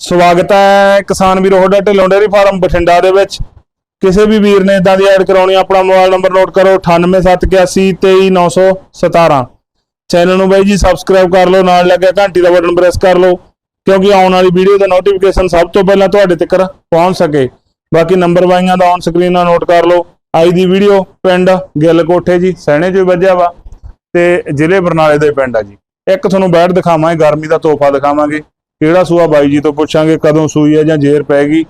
ਸਵਾਗਤ ਹੈ ਕਿਸਾਨ ਵੀਰੋ, ਤੁਹਾਡਾ ਢਿੱਲੋਂ ਡੇਅਰੀ ਫਾਰਮ ਬਠਿੰਡਾ ਦੇ ਵਿੱਚ। ਕਿਸੇ ਵੀ ਵੀਰ ਨੇ ਇਦਾਂ ਦੀ ਐਡ ਕਰਾਉਣੀ ਆਪਣਾ ਮੋਬਾਈਲ ਨੰਬਰ ਨੋਟ ਕਰੋ 9871823917 ਚੈਨਲ ਨੂੰ ਬਾਈ ਜੀ ਸਬਸਕ੍ਰਾਈਬ ਕਰ ਲਓ, ਨਾਲ ਲੱਗਿਆ ਘੰਟੀ ਦਾ ਬਟਨ ਪ੍ਰੈਸ ਕਰ ਲਓ, ਕਿਉਂਕਿ ਆਉਣ ਵਾਲੀ ਵੀਡੀਓ ਦਾ ਨੋਟੀਫਿਕੇਸ਼ਨ ਸਭ ਤੋਂ ਪਹਿਲਾਂ ਤੁਹਾਡੇ ਤੱਕ ਪਹੁੰਚ ਸਕੇ। ਬਾਕੀ ਨੰਬਰ ਵਾਈਆਂ ਦਾ ਔਨ ਸਕਰੀਨ ਨਾਲ ਨੋਟ ਕਰ ਲਓ। ਅੱਜ ਦੀ ਵੀਡੀਓ ਪਿੰਡ ਗਿੱਲ ਕੋਠੇ ਜੀ ਸਹਿਣੇ 'ਚ ਹੀ ਵੱਜਿਆ ਵਾ, ਤੇ ਜ਼ਿਲ੍ਹੇ ਬਰਨਾਲੇ ਦੇ ਪਿੰਡ ਆ ਜੀ। ਇੱਕ ਤੁਹਾਨੂੰ ਬੈਠ ਦਿਖਾਵਾਂਗੇ, ਗਰਮੀ ਦਾ ਤੋਹਫਾ ਦਿਖਾਵਾਂਗੇ। ਕਿਹੜਾ ਸੂਆ ਬਾਈ ਜੀ ਤੋਂ ਪੁੱਛਾਂਗੇ ਕਦੋਂ ਸੂਈ ਹੈ ਜਾਂ ਜੇਰ ਪੈ ਗਈ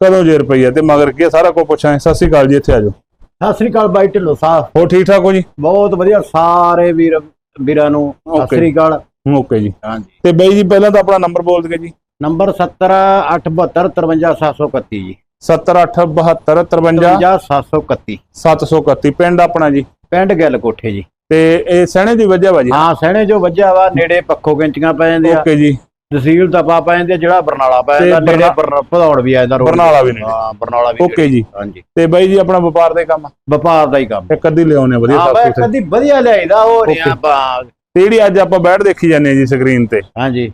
ਕਦੋਂ ਜੇਰ ਪਈ ਹੈ ਤੇ ਮਗਰ ਕੀ ਹੈ ਸਾਰਾ ਕੁਝ ਪੁੱਛਾਂਗੇ। ਸਤਿ ਸ਼੍ਰੀ ਅਕਾਲ ਜੀ ਇੱਥੇ ਆ ਜਾਓ। ਸਤਿ ਸ੍ਰੀ ਅਕਾਲ ਬਾਈ ਢਿੱਲੋਂ ਸਾਹਿਬ। ਹੋ ਠੀਕ ਠਾਕ ਹੋ ਜੀ? ਬਹੁਤ ਵਧੀਆ ਸਾਰੇ ਵੀਰ ਵੀਰਾਂ ਨੂੰ ਸਤਿ Okay. ਸ੍ਰੀ ਅਕਾਲ। ਓਕੇ ਜੀ। ਹਾਂਜੀ। ਤੇ ਬਾਈ ਜੀ ਪਹਿਲਾਂ ਤਾਂ ਆਪਣਾ ਨੰਬਰ ਬੋਲ ਦਿਓ ਜੀ। ਨੰਬਰ 70872 ਜੀ। 787253 731 731 ਪਿੰਡ ਆਪਣਾ ਜੀ। ਪਿੰਡ ਗਿੱਲ ਕੋਠੇ ਜੀ। ਤੇ ਇਹ ਸਹਿਣੇ ਦੀ ਵਜ੍ਹਾ ਵਾ ਜੀ। ਹਾਂ ਸਹਿਣੇ ਜੋ ਵੱਜਿਆ ਵਾ ਨੇੜੇ ਪੱਖੋ ਗਿੰਚੀਆਂ ਪੈ ਜਾਂਦੇ ਆ ਓਕੇ ਜੀ। ਤਹਿਸੀਲ ਦਾ ਪਾ ਪੈ ਜਾਂਦੇ ਜਿਹੜਾ ਬਰਨਾਲਾ ਪੈ ਤੇ ਜਾਂਦਾ ਨੇੜੇ ਬਰ- ਭਦੌੜ ਵੀ ਆ ਜਾਂਦਾ road ਬਰਨਾਲਾ ਵੀ ਨੇੜੇ। ਹਾਂ ਬਰਨਾਲਾ ਵੀ ਓਕੇ ਨੇੜੇ। ਜੀ ਹਾਂਜੀ। ਤੇ ਬਾਈ ਜੀ ਆਪਣਾ ਵਪਾਰ ਦੇ ਕੰਮ ਵਪਾਰ ਦਾ ਹੀ ਕੰਮ। ਇੱਕ ਅੱਧੀ ਲਿਆਉਣੇ ਵਧੀਆ ਹਾਂ ਬਾਈ ਕੁਝ ਕਦੀ ਵਧੀਆ ਲਿਆਈਦਾ ਉਹ ਨਹੀਂ Okay. ਆਪਾਂ ਤੇ ਜਿਹੜੀ ਅੱਜ ਆਪਾਂ ਬੈਠ ਦੇਖੀ ਜਾਂਦੇ ਹਾਂ ਜੀ ਸਕਰੀਨ ਤੇ ਹਾਂਜੀ।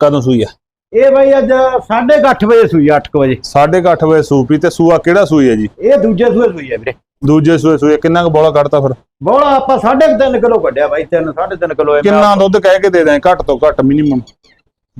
ਕਦੋਂ ਸੂਈ ਆ? ਇਹ ਬਾਈ ਅੱਜ 8:30 ਵਜੇ ਸੂਈ 8 ਵਜੇ। 8:30 ਵਜੇ ਸੂਪੀ ਤੇ ਸੂਆ ਕਿਹੜਾ ਸੂਈ ਹੈ ਜੀ? ਇਹ ਦੂਜੇ ਸੂਏ ਸੂਈ ਆ ਵੀਰੇ। ਦੂਜੇ ਸੂਏ ਸੂਏ ਕਿੰਨਾ ਕੁ ਬੋਲਾ ਕੱਢਤਾ ਫਿਰ? ਬੋਲਾ ਆਪਾਂ 3.5 ਕਿਲੋ ਕੱਢਿਆ ਬਾਈ 3 3.5 ਕਿਲੋ ਕਿੰਨਾ ਦੁੱਧ ਕਹਿ ਕੇ ਦੇ ਦਾਂ ਘੱਟ ਤੋਂ ਘੱਟ ਮਿਨੀਮਮ।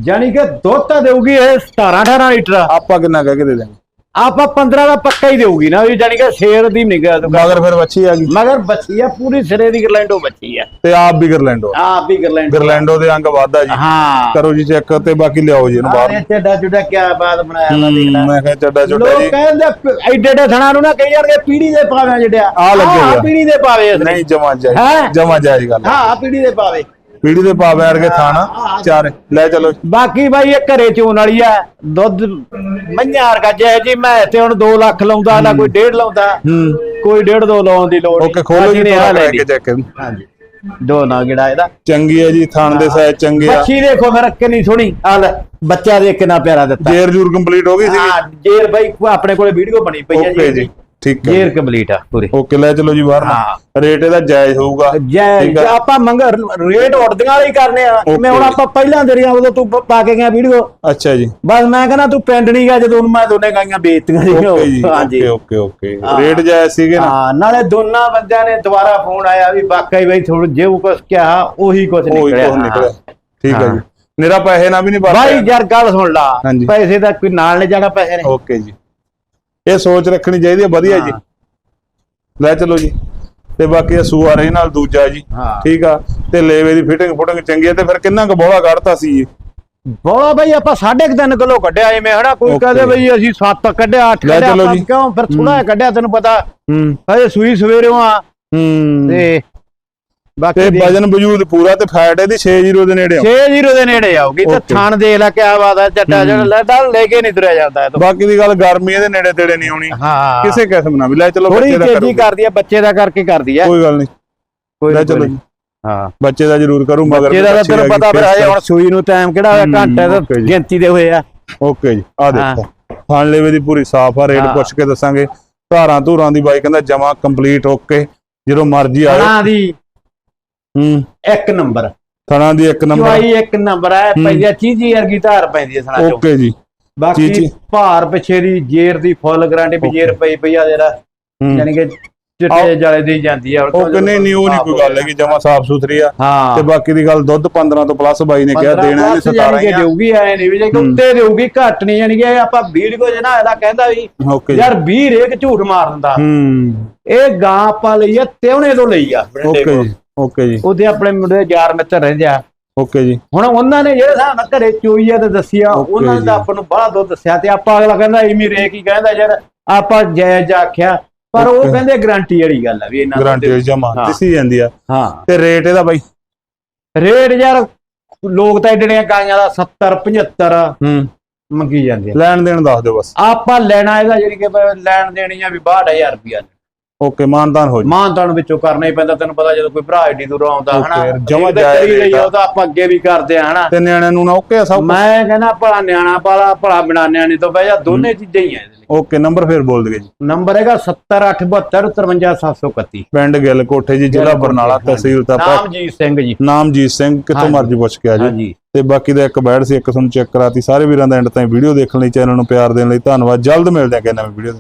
ਜਾਨੀ ਕਿ ਦੁੱਧ ਤਾਂ ਦੇਊਗੀ ਇਹ 17 18 ਲੀਟਰ। ਆਪਾਂ ਕਿੰਨਾ ਕਹਿ ਕੇ ਦੇ ਦਾਂਗੇ ਆਪਾਂ 15 ਦਾ ਪੱਕਾ ਹੀ ਦੇਊਗੀ ਨਾ ਵੀ ਜਾਨੀ ਕਿ ਸ਼ੇਰ ਦੀ ਨਿਗਾਹ ਤੋਂ ਮਗਰ ਫਿਰ ਬੱਚੀ ਆ ਗਈ। ਮਗਰ ਬੱਚੀ ਆ ਪੂਰੀ ਸਿਰੇ ਦੀ ਗਰਲੈਂਡੋ ਬੱਚੀ ਆ। ਤੇ ਆਪ ਵੀ ਗਰਲੈਂਡੋ। ਆਪ ਵੀ ਗਰਲੈਂਡੋ। ਗਰਲੈਂਡੋ ਦੇ ਅੰਗ ਵਾਧਾ ਜੀ। ਹਾਂ। ਕਰੋ ਜੀ ਚੈੱਕ ਤੇ ਬਾਕੀ ਲਿਆਓ ਜੀ ਇਹਨੂੰ ਬਾਹਰ। ਇਹ ਚੱਡਾ ਚੁੱਡਾ ਕਿਆ ਬਾਤ ਬਣਾਇਆ ਵਾ ਦੇਖ ਲੈ। ਹਮ, ਮੈਂ ਕਿਹਾ ਚੱਡਾ ਚੁੱਡਾ ਲੋਕ ਜੀ। ਕਹਿੰਦੇ ਪ- ਐਡੇ ਐਡੇ ਥਣਾ ਨੂੰ ਨਾ ਕਹੀ ਜਾਣਗੇ ਪੀੜੀ ਦੇ ਪਾਵੇਂ ਜਿਹੜਿਆ ਆ। ਪੀੜੀ ਦੇ ਪਾਵੇ। ਨਹੀਂ ਜਮਾ ਜਾਈ? ਜਮਾ ਜਾਈ ਗੱਲ ਹਾਂ ਪੀੜੀ ਦੇ ਪਾਵੇ। ਪੀੜੀ ਦੇ ਪਾ ਬੈਠ ਕੇ ਥਾਣਾ ਚਾਰ ਲੈ ਚਲੋ। ਬਾਕੀ ਬਾਈ ਇਹ ਘਰੇ ਚੋਣ ਵਾਲੀ ਆ ਦੁੱਧ ਮੱਝਾਂ ਵਰਗਾ ਜੈ ਜੀ ਮੈਂ ਤੇ ਹੁਣ 2 ਲੱਖ ਲਾਉਂਦਾ ਨਾ ਕੋਈ 1.5 ਲਾਉਂਦਾ। ਹੂੰ। ਕੋਈ 1.5 2 ਲਾਉਣ ਦੀ ਲੋੜ ਓਕੇ ਖੋਲੋ ਜੀ ਆਹ ਲੈ ਕੇ। ਚੈੱਕ। ਹਾਂਜੀ। ਦੋ ਨਾ ਗਿੜਾ ਇਹਦਾ। ਚੰਗੀ ਹੈ ਜੀ ਥਾਣ ਦੇ ਸਾਇਜ਼ ਚੰਗੇ ਆ। ਬੱਚੀ ਦੇਖੋ ਮੇਰਾ ਕਿੰਨੀ ਸੋਹਣੀ। ਆ ਲੈ ਬੱਚਾ ਦੇਖ ਕਿੰਨਾ ਪਿਆਰਾ ਦਿੱਤਾ। ਜੇਰ ਜੂਰ ਕੰਪਲੀਟ ਹੋ ਗਈ ਸੀ ਹਾਂ ਜੇਰ ਬਾਈ ਆਪਣੇ ਕੋਲੇ ਵੀਡੀਓ ਬਣੀ ਪਈ ਹੈ ਓਕੇ ਜੀ। ਠੀਕ ਹੈ ਜੇਰ ਕੰਪਲੀਟ ਆ ਪੂਰੀ। ਓਕੇ ਲੈ ਚਲੋ ਜੀ ਬਾਹਰ। ਹਾਂ। ਰੇਟ ਇਹਦਾ ਜਾਇਜ਼ ਹੋਊਗਾ। ਜੈ ਠੀਕ ਆ। ਜੈ ਆਪਾਂ ਮੰਗ ਰੇਟ ਉੜਦੀਆਂ ਵਾਲੇ ਹੀ ਕਰਨੇ ਆ। ਮੈਂ ਹੁਣ। ਆਪਾਂ ਪਹਿਲਾਂ ਤੇਰੀਆਂ ਉਦੋਂ ਤੂੰ ਪ- ਪਾ ਕੇ ਗਿਆ ਵੀਡੀਓ। ਅੱਛਾ ਜੀ। ਬਸ ਮੈਂ ਕਹਿੰਦਾ ਤੂੰ ਪਿੰਡ ਨਹੀਂ ਗਿਆ ਜਦੋਂ ਮੈਂ ਦੋਨੇ ਗਾਈਆਂ ਵੇਚਤੀਆਂ ਸੀ। ਓਕੇ ਜੀ। ਹਾਂਜੀ ਓਕੇ ਓਕੇ ਓਕੇ ਹਾਂ। ਰੇਟ ਜਾਇਜ਼ ਸੀਗੇ ਨਾ? ਹਾਂ ਨਾਲੇ ਦੋਨਾਂ ਬੰਦਿਆਂ ਨੇ ਦੁਬਾਰਾ ਫੋਨ ਆਇਆ ਵੀ ਵਾਕਈ ਬਈ ਥੋੜਾ ਜੇ ਕੁਛ ਕਿਹਾ ਉਹੀ ਕੁਛ ਉਹ ਨਿਕਲਿਆ। ਨਿਕਲਿਆ। ਠੀਕ ਹੈ ਹਾਂ। ਜੀ। ਮੇਰਾ ਪੈਸੇ ਨਾ ਵੀ ਨਹੀਂ ਭਾਈ ਬਚਦੇ ਯਾਰ ਗੱਲ ਸੁਣ ਲਾ। ਹਾਂਜੀ। ਪੈਸੇ ਦਾ ਕੋਈ ਨਾਲ ਲੈ ਜਾਣਾ ਪੈਸੇ ਨੇ। ਓਕੇ ਜੀ। ਇਹ ਸੋਚ ਰੱਖਣੀ ਚਾਹੀਦੀ ਹੈ ਵਧੀਆ ਜੀ। ਲੈ ਚਲੋ ਜੀ। ਤੇ ਬਾਕੀ ਇਹ ਸੂਆ ਰਹੇ ਨਾਲ ਦੂਜਾ ਜੀ। ਠੀਕ ਆ। ਤੇ ਲੇਵੇ ਦੀ ਫਿਟਿੰਗ ਫੁਟਿੰਗ ਚੰਗੀ ਹੈ। ਤੇ ਫਿਰ ਕਿੰਨਾ ਕੁ ਬੋਲਾ ਕੱਢਤਾ ਸੀ ਜੀ? ਬੋਲਾ ਬਈ ਆਪਾਂ 3.5 ਕਿਲੋ ਕੱਢਿਆ ਐਵੇਂ ਹਨਾ? ਕੋਈ. ਕਹਦੇ ਬਈ ਅਸੀਂ 7 ਕੱਢਿਆ 8 ਲੈ ਕੱਢਿਆ। ਕਿਉਂ? ਫਿਰ ਥੋੜਾ ਕੱਢਿਆ ਤੈਨੂੰ ਪਤਾ। ਹੂੰ। ਹਜੇ ਸੂਈ ਸਵੇਰੋਂ ਆ। ਹੂੰ। ਤੇ ਬਾਕੀ ਦੇਖ- ਵਜਨ ਵਜੂਦ ਪੂਰਾ ਤੇ ਫੈਟ ਇਹਦੀ 60 ਦੇ ਨੇੜੇ ਆ 6-0 ਦੇ ਨੇੜੇ ਆਉਗੀ ਤੇ. ਥਣ ਦੇਖ ਲੈ ਕਿਆ ਬਾਤ ਹੈ। ਚੱਟਾ ਜਿਹੜਾ ਲੈਦਾ ਲੈ ਕੇ ਨਹੀਂ ਤੁਰਿਆ ਜਾਂਦਾ ਇਹ ਤੋਂ। ਬਾਕੀ ਦੀ ਗੱਲ ਗਰਮੀ ਇਹਦੇ ਨੇੜੇ ਤੇੜੇ ਨਹੀਂ ਆਉਣੀ। ਹਾਂ। ਕਿਸੇ ਕਿਸਮ ਨਾਲ ਵੀ ਲੈ ਚਲੋ ਬੱਚੇ ਦਾ ਕਰੂਗਾ। ਕਰਦੀ ਆ ਬੱਚੇ ਦਾ ਕਰਕੇ ਕਰਦੀ ਆ। ਕੋਈ ਗੱਲ ਨਹੀਂ। ਕੋਈ ਲੈ ਚਲੋ। ਹਾਂ। ਬੱਚੇ ਦਾ ਜ਼ਰੂਰ ਕਰੂ ਮਗਰ ਬੱਚੇ ਦਾ ਤਾਂ ਤੈਨੂੰ ਪਤਾ ਫਿਰ ਹਜੇ ਹੁਣ ਸੂਈ ਨੂੰ ਟਾਈਮ ਕਿਹੜਾ ਹੋਇਆ ਹੂੰ, ਘੰਟੇ ਦਾ। ਗਿਣਤੀ ਦੇ ਹੋਏ ਆ। ਓਕੇ ਜੀ ਆ ਦੇਖੋ। ਫਣ ਲੇਵੇ ਦੀ ਪੂਰੀ ਸਾਫ਼ ਆ ਰੇਟ ਹਾਂ। ਪੁੱਛ ਕੇ ਦੱਸਾਂਗੇ। ਧਾਰਾਂ ਧੂਰਾਂ ਦੀ ਬਾਈ ਕਹਿੰਦਾ ਜਮਾ ਕੰਪਲੀਟ ਓਕੇ ਜਦੋਂ ਮਰਜ਼ੀ ਆਇਓ। ਥਣਾ ਦੀ ਹੂੰ। ਇੱਕ ਨੰਬਰ। ਥਣਾ ਦੀ ਇੱਕ ਨੰਬਰ। ਚੁਆਈ ਇੱਕ ਨੰਬਰ ਹੈ ਪੈਂਦੀ ਚੀਜੀ ਵਰਗੀ ਧਾਰ ਪੈਂਦੀ ਹੈ ਥਣਾ ਚੋਂ। ਓਕੇ ਜੀ। ਬਾਕੀ ਚੀਜ਼ੀ। ਭਾਰ ਪਿਛੇ ਦੀ ਜੇਰ ਦੀ ਫੁੱਲ ਗਾਰੰਟੀ ਵੀ ਜੇਰ ਪਈ ਪਈ ਆ ਜਿਹੜਾ ਹੂੰ। ਯਾਨੀ ਕਿ ਚਿੱਟੇ ਜਾਲੇ ਦੀ ਜਾਂਦੀ ਆ। ਓਕੇ ਨਹੀਂ ਨਹੀਂ ਉਹ ਨਹੀਂ ਕੋਈ ਗੱਲ ਹੈਗੀ ਜਮਾ ਸਾਫ਼ ਸੁਥਰੀ ਆ। ਹਾਂ। ਤੇ ਬਾਕੀ ਦੀ ਗੱਲ ਦੁੱਧ 15 ਤੋਂ ਪਲੱਸ ਬਾਈ ਨੇ ਕਿਹਾ ਦੇਣਾ ਇਹਨੇ 17 ਹੀ ਆ। ਦੇਊਗੀ ਐ ਨਹੀਂ ਵੀ ਜੇ। ਉੱਤੇ ਦੇਊਗੀ ਘੱਟ ਨਹੀਂ ਜਾਣੀ ਕਿ ਇਹ ਆਪਾਂ ਵੀਡੀਓ ਜਨਾ ਇਹਦਾ ਕਹਿੰਦਾ ਵੀ ਓਕੇ ਜੀ। ਯਾਰ 20 ਰੇਕ ਝੂਠ ਮਾਰ ਦਿੰਦਾ। ਹੂੰ। ਇਹ ਗਾਂ ਆਪਾਂ ਲਈ ਆ ਤਿਉਣੇ ਤੋਂ ਲਈ ਆ। ਬਰਿੰਡੇ ਓਕੇ ਕੋਲ। ਜੀ। ਓਕੇ ਜੀ। ਉਹਦੇ ਆਪਣੇ ਮੁੰਡੇ ਯਾਰ ਮਿੱਤਰ ਰਹਿੰਦੇ ਆ। ਓਕੇ ਜੀ। ਹੁਣ ਉਹਨਾਂ ਨੇ ਜਿਹੜੇ ਨਾਲ ਘਰੇ ਚੋਈ ਆ ਤੇ ਦੱਸਿਆ ਉਹਨਾਂ। ਤਾਂ ਆਪਾਂ ਨੂੰ ਬੜਾ ਦੁੱਧ ਦੱਸਿਆ ਤੇ ਆਪਾਂ ਅਗਲਾ ਕਹਿੰਦਾ ਇਮੀ ਰੇਕ ਹੀ ਕਹਿੰਦਾ ਯਾਰ ਆਪਾਂ ਜਾਇਜ਼ ਆਖਿਆ। ਪਰ ਉਹ। ਕਹਿੰਦੇ ਗਾਰੰਟੀ ਵਾਲੀ ਗੱਲ ਆ ਵੀ ਇਹਨਾਂ ਦਾ ਗਾਰੰਟੀ ਜਮਾ। ਦਿਸੀ ਜਾਂਦੀ ਆ। ਹਾਂ। ਤੇ ਰੇਟ ਇਹਦਾ ਬਾਈ? ਰੇਟ ਯਾਰ ਲੋਕ ਤਾਂ ਏਡੜੀਆਂ ਗਾਈਆਂ ਦਾ 70 75 ਹੂੰ। ਮੰਗੀ ਜਾਂਦੇ ਆ। ਲੈਣ ਦੇਣ ਦੱਸ ਦਿਓ ਬਸ। ਆਪਾਂ ਲੈਣਾ ਇਹਦਾ ਜਿਹੜੀ ਕਿ ਲੈਣ ਦੇਣੀ ਆ ਵੀ 62000 ਰੁਪਿਆ ਓਕੇ ਮਾਨਤਾਨ ਹੋ ਜੀ ਮਾਨਤਾਨ ਵਿੱਚੋਂ ਕਰਨਾ ਹੀ ਪੈਂਦਾ ਤੈਨੂੰ ਪਤਾ ਜਦੋਂ ਕੋਈ ਭਰਾ ਏਡੀ ਦੂਰੋਂ ਆਉਂਦਾ ਹਨਾ? ਜਮਾਂ ਆ। ਉਹ ਤਾਂ ਆਪਾਂ ਅੱਗੇ ਵੀ ਕਰਦੇ ਆ ਹਨਾ? ਤੇ ਨਿਆਣਿਆਂ ਨੂੰ ਨਾ ਓਕੇ ਆ ਸਭ? ਮੈਂ ਕਹਿੰਦਾ ਭਲਾ ਨਿਆਣਾ ਪਾਲਾ ਭਲਾ ਬਿਨਾ ਨਿਆਣੇ ਤੋਂ ਬਹਿ ਜਾ ਦੋਨੇ ਚੀਜ਼ਾਂ ਹੀ ਆ ਓਕੇ ਨੰਬਰ ਫੇਰ ਬੋਲ ਦਗੇ ਜੀ। ਨੰਬਰ ਹੈਗਾ 70872 ਪਿੰਡ ਗਿੱਲ ਕੋਠੇ ਜੀ ਜ਼ਿਲ੍ਹਾ ਬਰਨਾਲਾ ਤਹਿਸੀਲ ਤਾਂ ਨਾਮਜੀਤ ਸਿੰਘ ਜੀ। ਨਾਮਜੀਤ ਸਿੰਘ ਕਿਤੋਂ ਹਾਂਜੀ। ਮਰਜ਼ੀ ਪੁੱਛ ਕੇ ਆ ਜੀ ਤੇ ਬਾਕੀ ਦਾ ਇੱਕ ਬੈਡ ਸੀ ਇੱਕ ਤੁਹਾਨੂੰ ਚੈੱਕ ਕਰਾਤੀ ਸਾਰੇ ਵੀਰਾਂ ਦਾ ਐਂਡ ਤਾਈਂ ਵੀਡੀਓ ਦੇਖਣ ਲਈ ਚੈਨਲ ਨੂੰ ਪਿਆਰ ਦੇਣ ਲਈ ਧੰਨਵਾਦ। ਜਲਦ ਮਿਲਦੇ ਹਾਂ ਕਿ ਨਵੀਂ ਵੀਡੀਓ